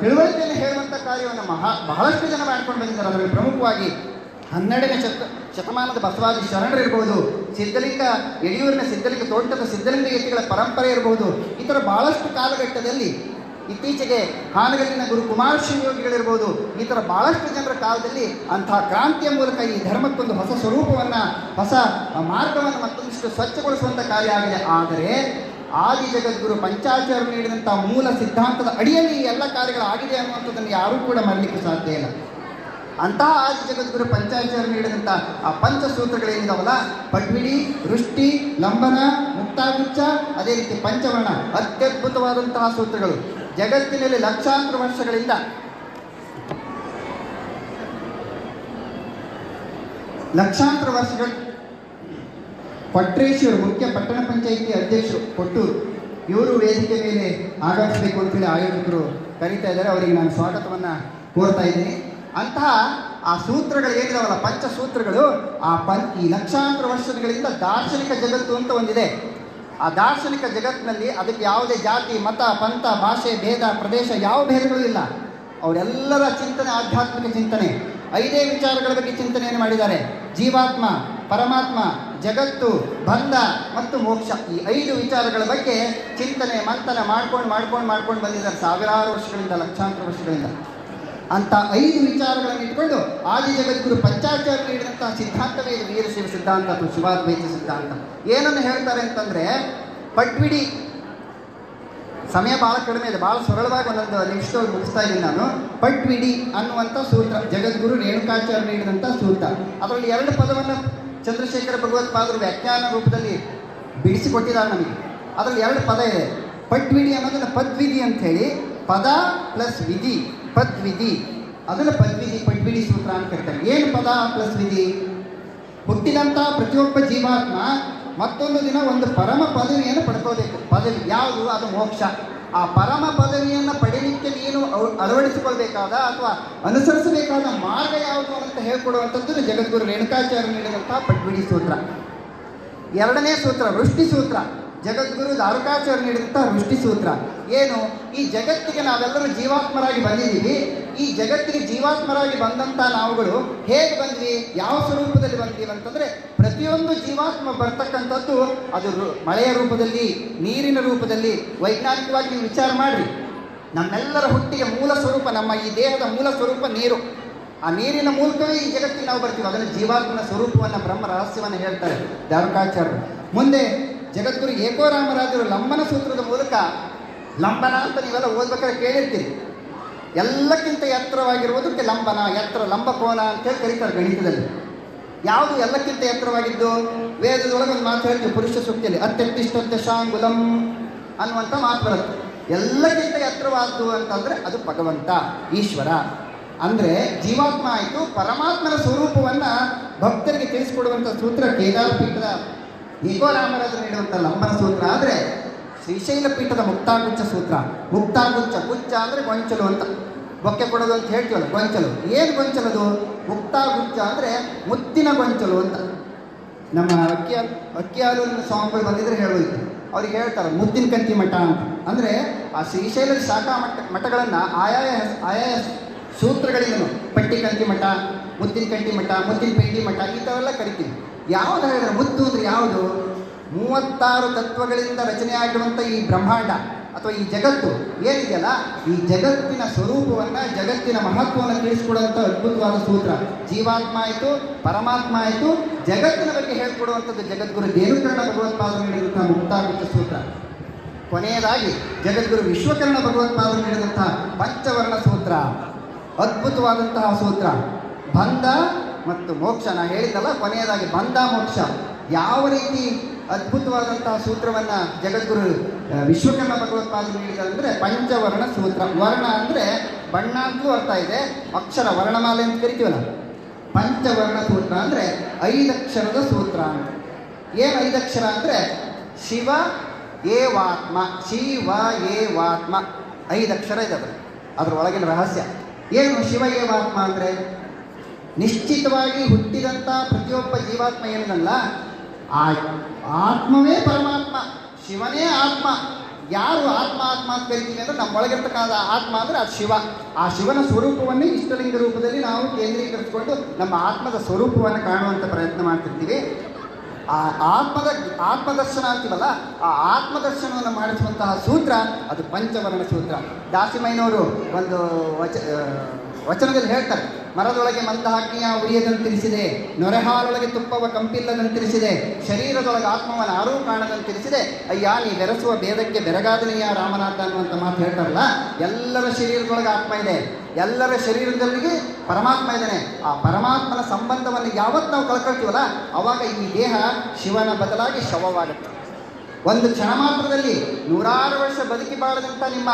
ತಿಳುವಳಿಕೆಯನ್ನು ಹೇಳುವಂಥ ಕಾರ್ಯವನ್ನು ಮಹಾ, ಬಹಳಷ್ಟು ಜನ ಮಾಡ್ಕೊಂಡು ಬಂದಿದ್ದಾರೆ. ಅದರಲ್ಲಿ ಪ್ರಮುಖವಾಗಿ ಹನ್ನೆರಡನೇ ಶತ, ಶತಮಾನದ ಬಸವಾದಿ ಶರಣರು ಇರಬಹುದು ಸಿದ್ಧಲಿಂಗ ಯಡಿಯೂರಿನ ಸಿದ್ಧಲಿಂಗ, ತೋಟದ ಸಿದ್ಧಲಿಂಗ ಯತಿಗಳ ಪರಂಪರೆ ಇರಬಹುದು ಈ ಥರ ಬಹಳಷ್ಟು ಕಾಲಘಟ್ಟದಲ್ಲಿ ಇತ್ತೀಚೆಗೆ ಹಾನಗಲ್ಲಿನ ಗುರು ಕುಮಾರ ಶಿವಯೋಗಿಗಳಿರ್ಬೋದು ಈ ಥರ ಬಹಳಷ್ಟು ಜನರ ಕಾಲದಲ್ಲಿ ಅಂತಹ ಕ್ರಾಂತಿಯ ಮೂಲಕ ಈ ಧರ್ಮಕ್ಕೊಂದು ಹೊಸ ಸ್ವರೂಪವನ್ನು, ಹೊಸ ಮಾರ್ಗವನ್ನು ಮತ್ತೊಂದಿಷ್ಟು ಸ್ವಚ್ಛಗೊಳಿಸುವಂಥ ಕಾರ್ಯ ಆಗಿದೆ. ಆದರೆ ಆದಿ ಜಗದ್ಗುರು ಪಂಚಾಚಾರ್ಯರು ನೀಡಿದಂಥ ಮೂಲ ಸಿದ್ಧಾಂತದ ಅಡಿಯಲ್ಲಿ ಈ ಎಲ್ಲ ಕಾರ್ಯಗಳಾಗಿದೆ ಅನ್ನುವಂಥದ್ದನ್ನು ಯಾರೂ ಕೂಡ ಮಾಡಲಿಕ್ಕೆ ಸಾಧ್ಯ ಇಲ್ಲ. ಅಂತಹ ಆದಿ ಜಗದ್ಗುರು ಪಂಚಾಚಾರ್ಯ ನೀಡಿದಂಥ ಆ ಪಂಚಸೂತ್ರಗಳೇನಿದಾವಲ್ಲ? ಪಡ್ವಿಡಿ ವೃಷ್ಟಿ, ಲಂಬನ ಮುಕ್ತಾಗುಚ್ಚ ಅದೇ ರೀತಿ ಪಂಚವರ್ಣ, ಅತ್ಯದ್ಭುತವಾದಂತಹ ಸೂತ್ರಗಳು. ಜಗತ್ತಿನಲ್ಲಿ ಲಕ್ಷಾಂತರ ವರ್ಷಗಳಿಂದ ಲಕ್ಷಾಂತರ ವರ್ಷಗಳ ಪಟ್ರೇಶ್ವರು ಮುಖ್ಯ ಪಟ್ಟಣ ಪಂಚಾಯಿತಿ ಅಧ್ಯಕ್ಷರು ಕೊಟ್ಟು ಇವರು ವೇದಿಕೆ ಮೇಲೆ ಆಗಮಿಸಬೇಕು ಅಂತೇಳಿ ಆಯೋಜಕರು ಕರೀತಾ ಇದ್ದಾರೆ. ಅವರಿಗೆ ನಾನು ಸ್ವಾಗತವನ್ನು ಕೋರ್ತಾ ಇದ್ದೀನಿ. ಅಂತಹ ಆ ಸೂತ್ರಗಳು ಏನಿದಾವಲ್ಲ, ಪಂಚಸೂತ್ರಗಳು, ಆ ಪಂ, ಈ ಲಕ್ಷಾಂತರ ವರ್ಷಗಳಿಂದ ದಾರ್ಶನಿಕ ಜಗತ್ತು ಅಂತ ಒಂದಿದೆ. ಆ ದಾರ್ಶನಿಕ ಜಗತ್ತಿನಲ್ಲಿ ಅದಕ್ಕೆ ಯಾವುದೇ ಜಾತಿ, ಮತ, ಪಂಥ, ಭಾಷೆ, ಭೇದ, ಪ್ರದೇಶ ಯಾವ ಭೇದಗಳು ಇಲ್ಲ. ಅವರೆಲ್ಲರ ಚಿಂತನೆ ಆಧ್ಯಾತ್ಮಿಕ ಚಿಂತನೆ. ಐದೇ ವಿಚಾರಗಳ ಬಗ್ಗೆ ಚಿಂತನೆಯನ್ನು ಮಾಡಿದ್ದಾರೆ. ಜೀವಾತ್ಮ, ಪರಮಾತ್ಮ ಜಗತ್ತು, ಬಂಧ ಮತ್ತು ಮೋಕ್ಷ ಈ ಐದು ವಿಚಾರಗಳ ಬಗ್ಗೆ ಚಿಂತನೆ, ಮಂಥನ ಮಾಡ್ಕೊಂಡು ಮಾಡ್ಕೊಂಡು ಮಾಡ್ಕೊಂಡು ಬಂದಿದ್ದಾರೆ ಸಾವಿರಾರು ವರ್ಷಗಳಿಂದ, ಲಕ್ಷಾಂತರ ವರ್ಷಗಳಿಂದ. ಅಂತ ಐದು ವಿಚಾರಗಳನ್ನು ಇಟ್ಕೊಂಡು ಆದಿ ಜಗದ್ಗುರು ಪಂಚಾಚಾರ ನೀಡಿದಂತಹ ಸಿದ್ಧಾಂತವೇ ಇದು. ವೀರಶೈವ ಸಿದ್ಧಾಂತ ಅಥವಾ ಶಿವಾದ್ವೈತ ಸಿದ್ಧಾಂತ. ಏನನ್ನು ಹೇಳ್ತಾರೆ ಅಂತಂದ್ರೆ, ಪಟ್ವಿಡಿ, ಸಮಯ ಭಾಳ ಕಡಿಮೆ ಇದೆ. ಭಾಳ ಸರಳವಾಗಿ ಒಂದೊಂದು ನಿಮಿಷದಲ್ಲಿ ಮುಗಿಸ್ತಾ ಇದ್ದೀನಿ ನಾನು. ಪಟ್ವಿಡಿ ಅನ್ನುವಂಥ ಸೂತ್ರ. ಜಗದ್ಗುರು ರೇಣುಕಾಚಾರ್ಯ ನೀಡಿದಂಥ ಸೂತ್ರ. ಅದರಲ್ಲಿ ಎರಡು ಪದವನ್ನು ಚಂದ್ರಶೇಖರ ಭಗವತ್ಪಾದರು ವ್ಯಾಖ್ಯಾನ ರೂಪದಲ್ಲಿ ಬಿಡಿಸಿಕೊಟ್ಟಿದ್ದಾರೆ ನಮಗೆ. ಅದರಲ್ಲಿ ಎರಡು ಪದ ಇದೆ. ಪಟ್ವಿಧಿ ಅನ್ನೋದನ್ನ ಪದ್ವಿಧಿ ಅಂತ ಹೇಳಿ. ಪದ ಪ್ಲಸ್ ವಿಧಿ, ಪದ್ವಿಧಿ. ಅದನ್ನು ಪದ್ವಿಧಿ ಪಟ್ವಿಧಿ ಸೂತ್ರ ಅಂತ ಹೇಳ್ತಾರೆ ಏನು ಪದ ಪ್ಲಸ್ ವಿಧಿ? ಹುಟ್ಟಿದಂಥ ಪ್ರತಿಯೊಬ್ಬ ಜೀವಾತ್ಮ ಮತ್ತೊಂದು ದಿನ ಒಂದು ಪರಮ ಪದವಿಯನ್ನು ಪಡ್ಕೋಬೇಕು. ಪದವಿ ಯಾವುದು? ಅದು ಮೋಕ್ಷ. ಆ ಪರಮ ಪದವಿಯನ್ನು ಪಡೆಯಲಿಕ್ಕೆ ನೀನು ಅಳವಡಿಸಿಕೊಳ್ಬೇಕಾದ ಅಥವಾ ಅನುಸರಿಸಬೇಕಾದ ಮಾರ್ಗ ಯಾವುದು ಅಂತ ಹೇಳ್ಕೊಡುವಂಥದ್ದು ಜಗದ್ಗುರು ರೇಣುಕಾಚಾರ್ಯ ನೀಡಿದಂತಹ ಪಟ್ವಿಡಿ ಸೂತ್ರ. ಎರಡನೇ ಸೂತ್ರ, ವೃಷ್ಟಿ ಸೂತ್ರ. ಜಗದ್ಗುರು ದಾರುಕಾಚಾರ್ಯ ನೀಡಿದಂತಹ ವೃಷ್ಟಿ ಸೂತ್ರ. ಏನು? ಈ ಜಗತ್ತಿಗೆ ನಾವೆಲ್ಲರೂ ಜೀವಾತ್ಮರಾಗಿ ಬಂದಿದ್ದೀವಿ. ಈ ಜಗತ್ತಿಗೆ ಜೀವಾತ್ಮರಾಗಿ ಬಂದಂಥ ನಾವುಗಳು ಹೇಗೆ ಬಂದ್ವಿ? ಯಾವ ಸ್ವರೂಪದಲ್ಲಿ ಬಂದ್ವಿ ಅಂತಂದರೆ ಪ್ರತಿಯೊಂದು ಜೀವಾತ್ಮ ಬರ್ತಕ್ಕಂಥದ್ದು ಅದು ಮಳೆಯ ರೂಪದಲ್ಲಿ, ನೀರಿನ ರೂಪದಲ್ಲಿ, ವೈಜ್ಞಾನಿಕವಾಗಿ ವಿಚಾರ ಮಾಡಿರಿ. ನಮ್ಮೆಲ್ಲರ ಹುಟ್ಟಿಗೆ ಮೂಲ ಸ್ವರೂಪ, ನಮ್ಮ ಈ ದೇಹದ ಮೂಲ ಸ್ವರೂಪ ನೀರು. ಆ ನೀರಿನ ಮೂಲಕವೇ ಈ ಜಗತ್ತಿಗೆ ನಾವು ಬರ್ತೀವಿ. ಅದನ್ನು ಜೀವಾತ್ಮನ ಸ್ವರೂಪವನ್ನು, ಬ್ರಹ್ಮ ರಹಸ್ಯವನ್ನು ಹೇಳ್ತಾರೆ ದಾರುಕಾಚಾರ್ಯರು ಮುಂದೆ ಜಗದ್ಗುರು ಏಕೋರಾಮರಾಜರು ಲಂಬನ ಸೂತ್ರದ ಮೂಲಕ, ಲಂಬನ ಅಂತ ನೀವೆಲ್ಲ ಓದ್ಬೇಕಾದ್ರೆ ಕೇಳಿರ್ತೀರಿ. ಎಲ್ಲಕ್ಕಿಂತ ಎತ್ತರವಾಗಿರುವುದಕ್ಕೆ ಲಂಬನ, ಎತ್ತರ ಲಂಬಕೋನ ಅಂತೇಳಿ ಕರೀತಾರೆ ಗಣಿತದಲ್ಲಿ. ಯಾವುದು ಎಲ್ಲಕ್ಕಿಂತ ಎತ್ತರವಾಗಿದ್ದು? ವೇದದೊಳಗೆ ಒಂದು ಮಾತು ಹೇಳ್ತೀವಿ, ಪುರುಷ ಸೂಕ್ತಿಯಲ್ಲಿ ಅತ್ಯಂತಿಷ್ಟಂತೆ ಶಾಂಗುಲಂ ಅನ್ನುವಂಥ ಮಾತು ಬರುತ್ತೆ. ಎಲ್ಲಕ್ಕಿಂತ ಎತ್ತರವಾದ್ದು ಅಂತಂದರೆ ಅದು ಭಗವಂತ, ಈಶ್ವರ. ಅಂದರೆ ಜೀವಾತ್ಮ ಆಯಿತು, ಪರಮಾತ್ಮನ ಸ್ವರೂಪವನ್ನು ಭಕ್ತರಿಗೆ ತಿಳಿಸಿಕೊಡುವಂಥ ಸೂತ್ರ ಕೇದಾರ ಪೀಠದ ಏಕೋರಾಮರಾಜರು ನೀಡುವಂಥ ಲಂಬನ ಸೂತ್ರ. ಆದರೆ ಶ್ರೀಶೈಲ ಪೀಠದ ಮುಕ್ತಾಗುಚ್ಚ ಸೂತ್ರ. ಮುಕ್ತಾಗುಚ್ಚ ಗುಚ್ಚ ಅಂದರೆ ಗೊಂಚಲು ಅಂತ. ಬೊಕ್ಕೆ ಕೊಡೋದು ಅಂತ ಹೇಳ್ತೀವಲ್ಲ, ಗೊಂಚಲು. ಏನು ಗೊಂಚಲದು? ಮುಕ್ತಾಗುಚ್ಚ ಅಂದರೆ ಮುತ್ತಿನ ಗೊಂಚಲು ಅಂತ. ನಮ್ಮ ಅಕ್ಕಿಯ ಅಕ್ಕಿ ಸ್ವಾಮಿ ಬಂದಿದ್ರೆ ಹೇಳೋಯ್ತು ಅವ್ರಿಗೆ ಹೇಳ್ತಾರೆ, ಮುದ್ದಿನ ಕಂತಿ ಮಠ ಅಂತ. ಅಂದರೆ ಆ ಶ್ರೀಶೈಲದ ಶಾಖಾ ಮಠ, ಮಠಗಳನ್ನು ಆಯಾಯ ಆಯಾಯ ಸೂತ್ರಗಳಿಗೂ ಪಟ್ಟಿ ಕಂತಿ ಮಠ, ಮುದ್ದಿನ ಕಂಟಿ ಮಠ, ಮುದ್ದಿನ ಪೆಂಡಿ ಮಠ ಈ ಎಲ್ಲ ಕರಿತೀವಿ. ಯಾವುದು ಹೇಳಿದ್ರೆ ಮುದ್ದು ಅಂದರೆ ಯಾವುದು? ಮೂವತ್ತಾರು ತತ್ವಗಳಿಂದ ರಚನೆಯಾಗಿರುವಂಥ ಈ ಬ್ರಹ್ಮಾಂಡ. ಅಥವಾ ಈ ಜಗತ್ತು ಏನಿದೆಯಲ್ಲ, ಈ ಜಗತ್ತಿನ ಸ್ವರೂಪವನ್ನು, ಜಗತ್ತಿನ ಮಹತ್ವವನ್ನು ತಿಳಿಸ್ಕೊಡುವಂಥ ಅದ್ಭುತವಾದ ಸೂತ್ರ. ಜೀವಾತ್ಮ ಆಯಿತು, ಪರಮಾತ್ಮ ಆಯಿತು, ಜಗತ್ತಿನ ಬಗ್ಗೆ ಹೇಳ್ಕೊಡುವಂಥದ್ದು ಜಗದ್ಗುರು ದೇವಕರ್ಣ ಭಗವತ್ಪಾದರು ನೀಡಿದಂಥ ಮುಕ್ತಾಗುತ್ತ ಸೂತ್ರ. ಕೊನೆಯದಾಗಿ, ಜಗದ್ಗುರು ವಿಶ್ವಕರ್ಣ ಭಗವತ್ಪಾದರು ನೀಡಿದಂತಹ ಪಂಚವರ್ಣ ಸೂತ್ರ. ಅದ್ಭುತವಾದಂತಹ ಸೂತ್ರ. ಬಂಧ ಮತ್ತು ಮೋಕ್ಷ, ನಾ ಹೇಳಿದ್ದಲ್ಲ, ಕೊನೆಯದಾಗಿ ಬಂಧ ಮೋಕ್ಷ. ಯಾವ ರೀತಿ ಅದ್ಭುತವಾದಂತಹ ಸೂತ್ರವನ್ನು ಜಗದ್ಗುರು ವಿಶ್ವಕರ್ಮ ಭಗವತ್ಪಾದ ಅಂದರೆ ಪಂಚವರ್ಣ ಸೂತ್ರ. ವರ್ಣ ಅಂದರೆ ಬಣ್ಣ ಅಂತೂ ಅರ್ಥ ಇದೆ, ಅಕ್ಷರ ವರ್ಣಮಾಲೆ ಅಂತ ಕರಿತೀವಲ್ಲ. ಪಂಚವರ್ಣ ಸೂತ್ರ ಅಂದರೆ ಐದಕ್ಷರದ ಸೂತ್ರ ಅಂತ. ಏನು ಐದಕ್ಷರ ಅಂದರೆ ಶಿವ, ಏವಾತ್ಮ ಶಿವ, ಏವಾತ್ಮ. ಐದಕ್ಷರ ಇದೆ ಅದು ಅದ್ರ ಒಳಗಿನ ರಹಸ್ಯ. ಏನು ಶಿವ, ಏವಾತ್ಮ ಅಂದರೆ? ನಿಶ್ಚಿತವಾಗಿ ಹುಟ್ಟಿದಂಥ ಪ್ರತಿಯೊಬ್ಬ ಜೀವಾತ್ಮ ಏನಿದಲ್ಲ ಆ ಆತ್ಮವೇ ಪರಮಾತ್ಮ ಶಿವನೇ ಆತ್ಮ. ಯಾರು ಆತ್ಮ ಆತ್ಮ ಅಂತ ಕರಿತೀನಿ ಅಂದರೆ ನಮ್ಮ ಒಳಗಿರ್ತಕ್ಕಂಥ ಆತ್ಮ ಅಂದರೆ ಅದು ಶಿವ. ಆ ಶಿವನ ಸ್ವರೂಪವನ್ನೇ ಇಷ್ಟಲಿಂಗ ರೂಪದಲ್ಲಿ ನಾವು ಕೇಂದ್ರೀಕರಿಸಿಕೊಂಡು ನಮ್ಮ ಆತ್ಮದ ಸ್ವರೂಪವನ್ನು ಕಾಣುವಂಥ ಪ್ರಯತ್ನ ಮಾಡ್ತಿರ್ತೀವಿ. ಆ ಆತ್ಮದ ಆತ್ಮದರ್ಶನ ಅಂತೀವಲ್ಲ ಆ ಆತ್ಮದರ್ಶನವನ್ನು ಮಾಡಿಸುವಂತಹ ಸೂತ್ರ ಅದು ಪಂಚವರ್ಣ ಸೂತ್ರ. ದಾಸಿಮಯ್ಯನವರು ಒಂದು ವಚ ಆ, ವಚನದಲ್ಲಿ ಹೇಳ್ತಾರೆ, ಮರದೊಳಗೆ ಮಂದಹಾಗ್ನಿಯ ಉರಿಯದಂತಿರಿಸಿದೆ ನೊರೆಹಾಲೊಳಗೆ ತುಪ್ಪವ ಕಂಪಿಲ್ಲದಂತಿರಿಸಿದೆ ಶರೀರದೊಳಗೆ ಆತ್ಮವನ್ನು ಆರೂ ಕಾಣದಂತಿರಿಸಿದೆ ಅಯ್ಯ ನೀ ಬೆರೆಸುವ ಭೇದಕ್ಕೆ ಬೆರಗಾದನೆಯ ರಾಮನಾಥ ಅನ್ನುವಂಥ ಮಾತು ಹೇಳ್ತಾರಲ್ಲ, ಎಲ್ಲರ ಶರೀರದೊಳಗೆ ಆತ್ಮ ಇದೆ, ಎಲ್ಲರ ಶರೀರದಲ್ಲಿ ಪರಮಾತ್ಮ ಇದ್ದಾನೆ, ಆ ಪರಮಾತ್ಮನ ಸಂಬಂಧವನ್ನು ಯಾವತ್ತು ನಾವು ಕಳ್ಕೊಳ್ತೀವಲ್ಲ, ಅವಾಗ ಈ ದೇಹ ಶಿವನ ಬದಲಾಗಿ ಶವವಾಗುತ್ತೆ. ಒಂದು ಕ್ಷಣ ಮಾತ್ರದಲ್ಲಿ ನೂರಾರು ವರ್ಷ ಬದುಕಿ ಬಾಳದಂಥ ನಿಮ್ಮ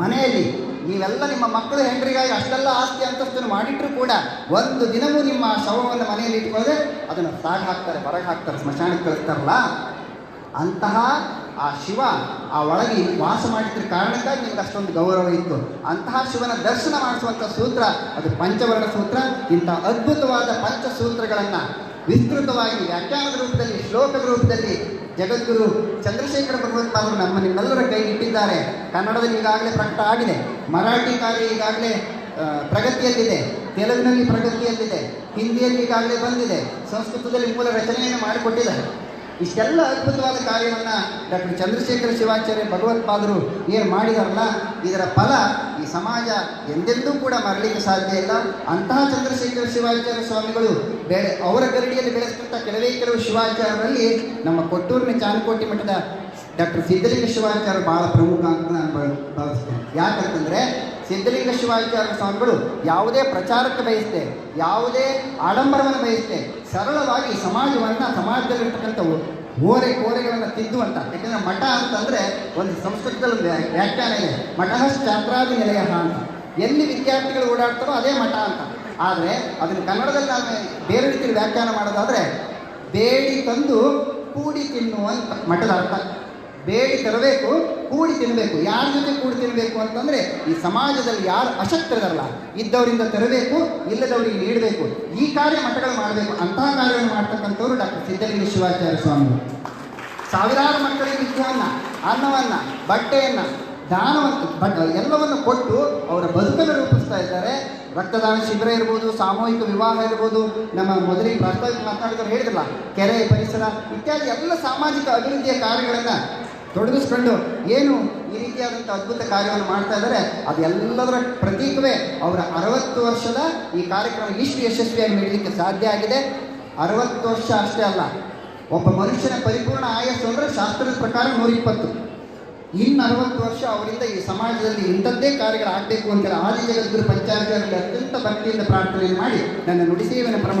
ಮನೆಯಲ್ಲಿ ನೀವೆಲ್ಲ ನಿಮ್ಮ ಮಕ್ಕಳು ಹೆಂಡ್ರಿಗಾಗಿ ಅಷ್ಟೆಲ್ಲ ಆಸ್ತಿ ಅಂತಸ್ತನ್ನು ಮಾಡಿಟ್ಟರು ಕೂಡ ಒಂದು ದಿನವೂ ನಿಮ್ಮ ಶವವನ್ನು ಮನೆಯಲ್ಲಿ ಇಟ್ಕೊಳ್ಳದೆ ಅದನ್ನು ಸಾಗಿ ಹಾಕ್ತಾರೆ, ಹೊರಗೆ ಹಾಕ್ತಾರೆ, ಸ್ಮಶಾನಕ್ಕೆ ಕಳಿಸ್ತಾರಲ್ಲ? ಅಂತಹ ಆ ಶಿವ ಆ ಒಳಗೆ ವಾಸ ಮಾಡಿದ್ರ ಕಾರಣಕ್ಕಾಗಿ ನಿಮ್ಗೆ ಅಷ್ಟೊಂದು ಗೌರವ ಇತ್ತು. ಅಂತಹ ಶಿವನ ದರ್ಶನ ಮಾಡಿಸುವಂಥ ಸೂತ್ರ, ಅದು ಪಂಚವರ್ಣ ಸೂತ್ರ, ಇಂಥ ಅದ್ಭುತವಾದ ಪಂಚ ಸೂತ್ರಗಳನ್ನು ವಿಸ್ತೃತವಾಗಿ ವ್ಯಾಖ್ಯಾನದ ರೂಪದಲ್ಲಿ, ಶ್ಲೋಕದ ರೂಪದಲ್ಲಿ ಜಗದ್ಗುರು ಚಂದ್ರಶೇಖರ ಭಗವತ್ಪಾದರು ನಮ್ಮ ನಿಮ್ಮೆಲ್ಲರ ಕೈ ಇಟ್ಟಿದ್ದಾರೆ. ಕನ್ನಡದಲ್ಲಿ ಈಗಾಗಲೇ ಪ್ರಕಟ ಆಗಿದೆ. ಮರಾಠಿ ಕಾರ್ಯ ಈಗಾಗಲೇ ಪ್ರಗತಿಯಲ್ಲಿದೆ. ತೆಲುಗಿನಲ್ಲಿ ಪ್ರಗತಿಯಲ್ಲಿದೆ. ಹಿಂದಿಯಲ್ಲಿ ಈಗಾಗಲೇ ಬಂದಿದೆ. ಸಂಸ್ಕೃತದಲ್ಲಿ ಮೂಲ ರಚನೆಯನ್ನು ಮಾಡಿಕೊಟ್ಟಿದ್ದಾರೆ. ಇಷ್ಟೆಲ್ಲ ಅದ್ಭುತವಾದ ಕಾರ್ಯವನ್ನು ಡಾಕ್ಟರ್ ಚಂದ್ರಶೇಖರ ಶಿವಾಚಾರ್ಯ ಭಗವತ್ಪಾದರು ಏನು ಮಾಡಿದಾರಲ್ಲ, ಇದರ ಫಲ ಈ ಸಮಾಜ ಎಂದೆಂದೂ ಕೂಡ ಮರಳಿಕ್ಕೆ ಸಾಧ್ಯ ಇಲ್ಲ. ಅಂತಹ ಚಂದ್ರಶೇಖರ ಶಿವಾಚಾರ್ಯ ಸ್ವಾಮಿಗಳು ಬೆಳೆ, ಅವರ ಗರಡಿಯಲ್ಲಿ ಬೆಳೆಸಿದಂಥ ಕೆಲವೇ ಕೆಲವು ಶಿವಾಚಾರ್ಯರಲ್ಲಿ ನಮ್ಮ ಕೊಟ್ಟೂರಿನ ಚಾನಕೋಟಿ ಮಠದ ಡಾಕ್ಟರ್ ಸಿದ್ಧಲಿಂಗ ಶಿವಾಚಾರ್ಯ ಬಹಳ ಪ್ರಮುಖ ಅಂತ ನಾನು ಭಾವ- ಭಾವಿಸ್ತೇನೆ. ಯಾಕಂತಂದರೆ ಸಿದ್ಧಲಿಂಗ ಶಿವಾಚಾರ್ಯ ಸ್ವಾಮಿಗಳು ಯಾವುದೇ ಪ್ರಚಾರಕ್ಕೆ ಬಯಸ್ತೆ ಯಾವುದೇ ಆಡಂಬರವನ್ನು ಬಯಸ್ತೆ ಸರಳವಾಗಿ ಸಮಾಜವನ್ನು, ಸಮಾಜದಲ್ಲಿರ್ತಕ್ಕಂಥ ಓರೆ ಕೋರೆಗಳನ್ನು ತಿದ್ದುವಂತ, ಯಾಕಂದರೆ ಮಠ ಅಂತಂದರೆ ಒಂದು ಸಂಸ್ಕೃತದಲ್ಲಿ ವ್ಯಾಖ್ಯಾನ ಇದೆ. ಮಠ ಛಾತ್ರಾದಿ ನಿಲಯ ಅಂತ. ಎಲ್ಲಿ ವಿದ್ಯಾರ್ಥಿಗಳು ಓಡಾಡ್ತಾರೋ ಅದೇ ಮಠ ಅಂತ. ಆದರೆ ಅದನ್ನು ಕನ್ನಡದಲ್ಲಿ ನಾನು ಬೇರೆ ರೀತಿಯಲ್ಲಿ ವ್ಯಾಖ್ಯಾನ ಮಾಡೋದಾದರೆ, ಬೇಡಿ ತಂದು ಕೂಡಿ ತಿನ್ನುವಂತ ಮಠದ ಅರ್ಥ. ಬೇಡಿ ತರಬೇಕು, ಕೂಡಿ ತಿನ್ನಬೇಕು ಯಾರ ಜೊತೆ ಕೂಡಿ ತಿನ್ನಬೇಕು ಅಂತಂದ್ರೆ ಈ ಸಮಾಜದಲ್ಲಿ ಯಾರು ಅಶಕ್ತರಲ್ಲ, ಇದ್ದವರಿಂದ ತರಬೇಕು, ಇಲ್ಲದವರಿಗೆ ನೀಡಬೇಕು. ಈ ಕಾರ್ಯ ಮಠಗಳು ಮಾಡಬೇಕು. ಅಂತಹ ಕಾರ್ಯವನ್ನು ಮಾಡ್ತಕ್ಕಂಥವ್ರು ಡಾಕ್ಟರ್ ಸಿದ್ದಲಿಂಗ ಶಿವಾಚಾರ್ಯ ಸ್ವಾಮಿ ಸಾವಿರಾರು ಮಕ್ಕಳಿಗೆ ವಿದ್ಯೆಯನ್ನ ಅನ್ನವನ್ನ, ಬಟ್ಟೆಯನ್ನ, ದಾನವನ್ನು, ಬಟ್, ಎಲ್ಲವನ್ನು ಕೊಟ್ಟು ಅವರ ಬದುಕನ್ನು ರೂಪಿಸ್ತಾ ಇದ್ದಾರೆ. ರಕ್ತದಾನ ಶಿಬಿರ ಇರ್ಬೋದು, ಸಾಮೂಹಿಕ ವಿವಾಹ ಇರ್ಬೋದು, ನಮ್ಮ ಮೊದಲಿಗೆ ಪ್ರಾಸ್ತಾವಿಕ ಮಾತನಾಡಿದವರು ಹೇಳಿದ್ರಲ್ಲ, ಕೆರೆ, ಪರಿಸರ ಇತ್ಯಾದಿ ಎಲ್ಲ ಸಾಮಾಜಿಕ ಅಭಿವೃದ್ಧಿಯ ಕಾರ್ಯಗಳನ್ನು ತೊಡಗಿಸ್ಕೊಂಡು ಏನು ಈ ರೀತಿಯಾದಂಥ ಅದ್ಭುತ ಕಾರ್ಯವನ್ನು ಮಾಡ್ತಾ ಇದ್ದಾರೆ, ಅದೆಲ್ಲದರ ಪ್ರತೀಕವೇ ಅವರ ಅರವತ್ತು ವರ್ಷದ ಈ ಕಾರ್ಯಕ್ರಮ ಇಷ್ಟು ಯಶಸ್ವಿಯಾಗಿ ನೀಡಲಿಕ್ಕೆ ಸಾಧ್ಯ ಆಗಿದೆ. ಅರವತ್ತು ವರ್ಷ ಅಷ್ಟೇ ಅಲ್ಲ, ಒಬ್ಬ ಮನುಷ್ಯನ ಪರಿಪೂರ್ಣ ಆಯಸ್ಸು ಅಂದರೆ ಶಾಸ್ತ್ರದ ಪ್ರಕಾರ ನೂರಿಪ್ಪತ್ತು. ಇನ್ನು ಅರವತ್ತು ವರ್ಷ ಅವರಿಂದ ಈ ಸಮಾಜದಲ್ಲಿ ಇಂಥದ್ದೇ ಕಾರ್ಯಗಳಾಗಬೇಕು ಅಂತೇಳಿ ಆದಿ ಜಗದ್ಗುರು ಪಂಚಾಯತ್ ಅತ್ಯಂತ ಭಕ್ತಿಯಿಂದ ಪ್ರಾರ್ಥನೆ ಮಾಡಿ ನನ್ನ ನುಡಿಸೇವನ ಪ್ರಮ